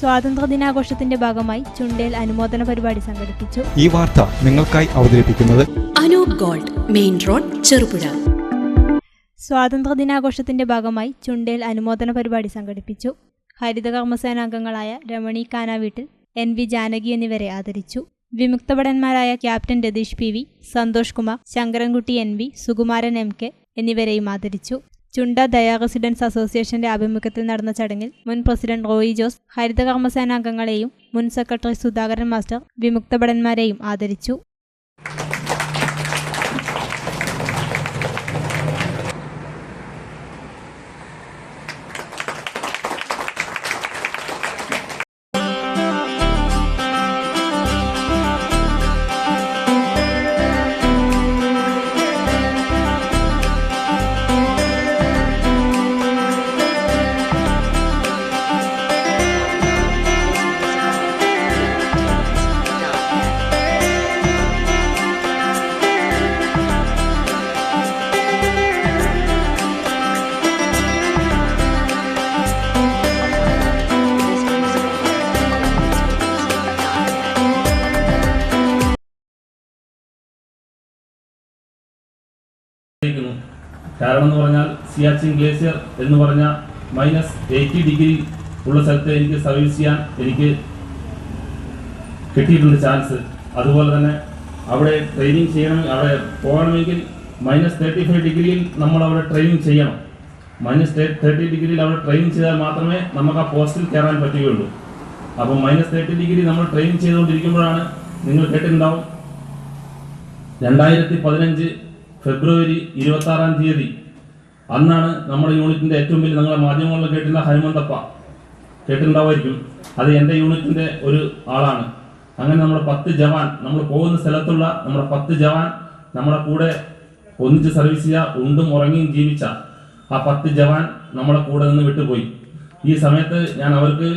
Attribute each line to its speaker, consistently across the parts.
Speaker 1: സ്വാതന്ത്ര്യ ദിനാഘോഷത്തിന്റെ ഭാഗമായി ചുണ്ടേൽ അനുമോദന പരിപാടി സംഘടിപ്പിച്ചു.
Speaker 2: ഈ വാർത്ത നിങ്ങൾക്കായി അവതരിപ്പിക്കുന്നത്
Speaker 3: Anoop gold main road Cherupuzha.
Speaker 1: സ്വാതന്ത്ര്യ ദിനാഘോഷത്തിന്റെ ഭാഗമായി ചുണ്ടേൽ അനുമോദന പരിപാടി സംഘടിപ്പിച്ചു. ഹരിത ഹരിതകർമ്മസേനാംഗങ്ങളായ രമണി കാനാവീട്ടിൽ എൻ വി ജാനകി എന്നിവരെ ആദരിച്ചു. വിമുക്തഭടന്മാരായ captain Ratheesh P V Santhosh Kumar Sankarankutty N V Sukumaran M K എന്നിവരെയും ആദരിച്ചു. ചുണ്ട ദയ റെസിഡൻസ് അസോസിയേഷന്റെ ആഭിമുഖ്യത്തിൽ നടന്ന ചടങ്ങിൽ മുൻ പ്രസിഡന്റ് റോയി ജോസ് ഹരിതകർമ്മസേനാംഗങ്ങളെയും മുൻ സെക്രട്ടറി സുധാകരൻ മാസ്റ്റർ വിമുക്തഭടന്മാരെയും ആദരിച്ചു.
Speaker 4: കാരണം എന്ന് പറഞ്ഞാൽ സിയാച്ചിൻ ഗ്ലേസിയർ എന്ന് പറഞ്ഞ മൈനസ് എയ്റ്റി ഡിഗ്രി ഉള്ള സ്ഥലത്ത് എനിക്ക് സർവീസ് ചെയ്യാൻ എനിക്ക് കിട്ടിയിട്ടുണ്ട് ചാൻസ്. അതുപോലെ തന്നെ അവിടെ ട്രെയിനിങ് ചെയ്യണം അവിടെ പോകണമെങ്കിൽ മൈനസ് തേർട്ടി ഫൈവ് ഡിഗ്രിയിൽ നമ്മൾ അവിടെ ട്രെയിനിങ് ചെയ്യണം. മൈനസ് തേർട്ടി ഡിഗ്രിയിൽ അവിടെ ട്രെയിനിങ് ചെയ്താൽ മാത്രമേ നമുക്ക് ആ പോസ്റ്റിൽ കയറാൻ പറ്റുകയുള്ളൂ. അപ്പോൾ മൈനസ് തേർട്ടി ഡിഗ്രി നമ്മൾ ട്രെയിൻ ചെയ്തുകൊണ്ടിരിക്കുമ്പോഴാണ് നിങ്ങൾ കേട്ടിട്ടുണ്ടാവും. രണ്ടായിരത്തി പതിനഞ്ച് ഫെബ്രുവരി ഇരുപത്തി ആറാം തീയതി. അന്നാണ് നമ്മുടെ യൂണിറ്റിന്റെ ഏറ്റവും വലിയ നിങ്ങളെ മാധ്യമങ്ങളിൽ കേട്ടിരുന്ന ഹനുമന്തപ്പ കേട്ടിട്ടുണ്ടാവുമായിരിക്കും. അത് എന്റെ യൂണിറ്റിന്റെ ഒരു ആളാണ്. അങ്ങനെ നമ്മുടെ പത്ത് ജവാൻ നമ്മൾ പോകുന്ന സ്ഥലത്തുള്ള നമ്മുടെ പത്ത് ജവാൻ നമ്മുടെ കൂടെ ഒന്നിച്ച് സർവീസ് ചെയ്യുക ഉണ്ടും ഉറങ്ങിയും ജീവിച്ച ആ പത്ത് ജവാൻ നമ്മുടെ കൂടെ നിന്ന് വിട്ടുപോയി. ഈ സമയത്ത് ഞാൻ അവർക്ക്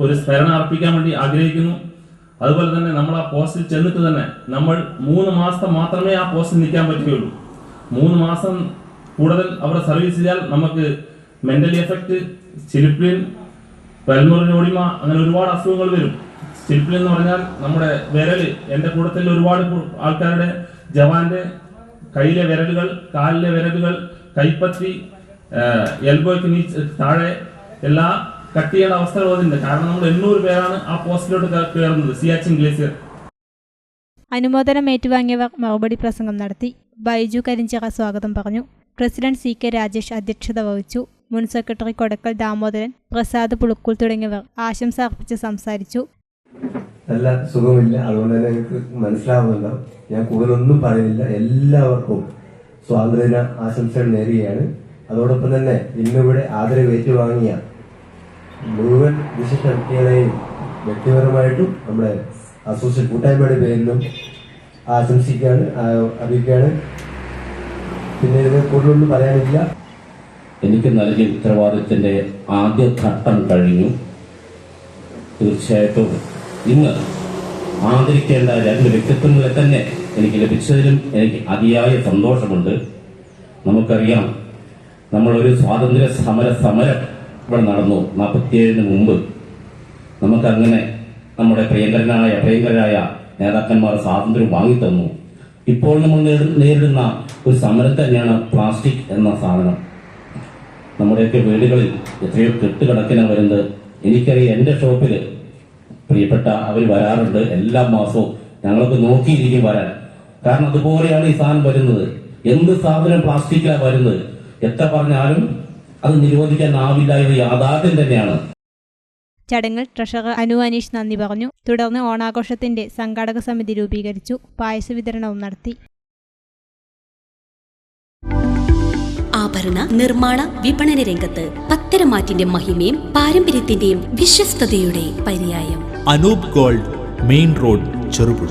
Speaker 4: ഒരു സ്മരണ അർപ്പിക്കാൻ വേണ്ടി ആഗ്രഹിക്കുന്നു. അതുപോലെ തന്നെ നമ്മൾ ആ പോസ്റ്റിൽ ചെന്നിട്ട് തന്നെ നമ്മൾ മൂന്ന് മാസം മാത്രമേ ആ പോസ്റ്റിൽ നിൽക്കാൻ പറ്റുകയുള്ളൂ. മൂന്ന് മാസം കൂടുതൽ അവിടെ സർവീസ് ചെയ്താൽ നമുക്ക് മെന്റലി എഫക്റ്റ് ചിലിപ്ലിൻ പെൽമോറിനോടിമ അങ്ങനെ ഒരുപാട് അസുഖങ്ങൾ വരും. ചിലിപ്ലിൻ എന്ന് പറഞ്ഞാൽ നമ്മുടെ വിരൽ എന്റെ കൂട്ടത്തിൽ ഒരുപാട് ആൾക്കാരുടെ ജവാന്റെ കയ്യിലെ വിരലുകൾ കാലിലെ വിരലുകൾ കൈപ്പത്തി എൽബോയ്ക്ക് നീ താഴെ എല്ലാ കട്ട് ചെയ്യേണ്ട അവസ്ഥകൾ വന്നിട്ടുണ്ട്. കാരണം നമ്മൾ എണ്ണൂറ് പേരാണ് ആ പോസ്റ്റിലോട്ട് കയറുന്നത് സിയാച്ചിൻ ഗ്ലേസിയർ.
Speaker 1: അനുമോദനം ഏറ്റുവാങ്ങിയവർ മറുപടി പ്രസംഗം നടത്തി. ബൈജു കരിഞ്ചിറ സ്വാഗതം പറഞ്ഞു. പ്രസിഡന്റ് സി കെ രാജേഷ് അധ്യക്ഷത വഹിച്ചു. മുൻ സെക്രട്ടറി കൊടക്കൽ ദാമോദരൻ പ്രസാദ് പുളുക്കുൽ തുടങ്ങിയവർ ആശംസ അർപ്പിച്ച് സംസാരിച്ചു.
Speaker 5: നല്ല സുഖമില്ല. അതുകൊണ്ട് തന്നെ എനിക്ക് മനസ്സിലാവുന്നുണ്ട്? ഞാൻ കൂടുതലൊന്നും പറയുന്നില്ല. എല്ലാവർക്കും സ്വാതന്ത്ര്യദിന ആശംസകൾ നേരുകയാണ്. അതോടൊപ്പം തന്നെ ഇന്നിവിടെ ആദരവ് ഏറ്റുവാങ്ങിയ മുഴുവൻ വിശിഷ്ട വ്യക്തികളെയും വ്യക്തിപരമായിട്ടും നമ്മുടെ അസോസിയേറ്റ് കൂട്ടായ്മയുടെ പേരിലും ആശംസിക്കുകയാണ് അറിയിക്കുകയാണ്. പിന്നെ ഇതിനെ കൂടുതലൊന്നും പറയാനില്ല.
Speaker 6: എനിക്ക് നൽകിയ ഉത്തരവാദിത്തത്തിന്റെ ആദ്യ ഘട്ടം കഴിഞ്ഞു. തീർച്ചയായിട്ടും ഇന്ന് ആദരിക്കേണ്ട രണ്ട് വ്യക്തിത്വങ്ങളെ തന്നെ എനിക്ക് ലഭിച്ചതിലും എനിക്ക് അതിയായ സന്തോഷമുണ്ട്. നമുക്കറിയാം നമ്മളൊരു സ്വാതന്ത്ര്യ സമര സമരം ഇവിടെ നടന്നു. നാൽപ്പത്തിയേഴിന് മുമ്പ് നമുക്കങ്ങനെ നമ്മുടെ പ്രിയങ്കരനായ പ്രിയങ്കരായ നേതാക്കന്മാർ സ്വാതന്ത്ര്യം വാങ്ങിത്തന്നു. ഇപ്പോൾ നമ്മൾ നേരി- നേരിടുന്ന ഒരു സമരം തന്നെയാണ് പ്ലാസ്റ്റിക് എന്ന സാധനം. നമ്മുടെയൊക്കെ വീടുകളിൽ എത്രയോ കെട്ടുകണക്കിനാണ് വരുന്നത് എനിക്കറിയാം എന്റെ ഷോപ്പിൽ പ്രിയപ്പെട്ട അവർ വരാറുണ്ട്. എല്ലാ മാസവും ഞങ്ങളൊക്കെ നോക്കിയിരിക്കും വരാൻ. കാരണം അതുപോലെയാണ് ഈ സാധനം വരുന്നത്. എന്ത് സാധനം പ്ലാസ്റ്റിക്കിലാണ് വരുന്നത്? എത്ര പറഞ്ഞാലും അത് നിരോധിക്കാനാവില്ല എന്ന് യാഥാർത്ഥ്യം തന്നെയാണ്.
Speaker 1: ചടങ്ങിൽ ട്രഷറർ അനു അനീഷ് നന്ദി പറഞ്ഞു. തുടർന്ന് ഓണാഘോഷത്തിന്റെ സംഘാടക സമിതി രൂപീകരിച്ചു. പായസ വിതരണവും നടത്തി.
Speaker 3: ആഭരണ നിർമ്മാണ വിപണന രംഗത്ത് പത്തരമാറ്റിന്റെ മഹിമയും പാരമ്പര്യത്തിന്റെയും വിശ്വസ്തയുടെ പര്യായം.
Speaker 7: Anoop gold main road Cherupuzha.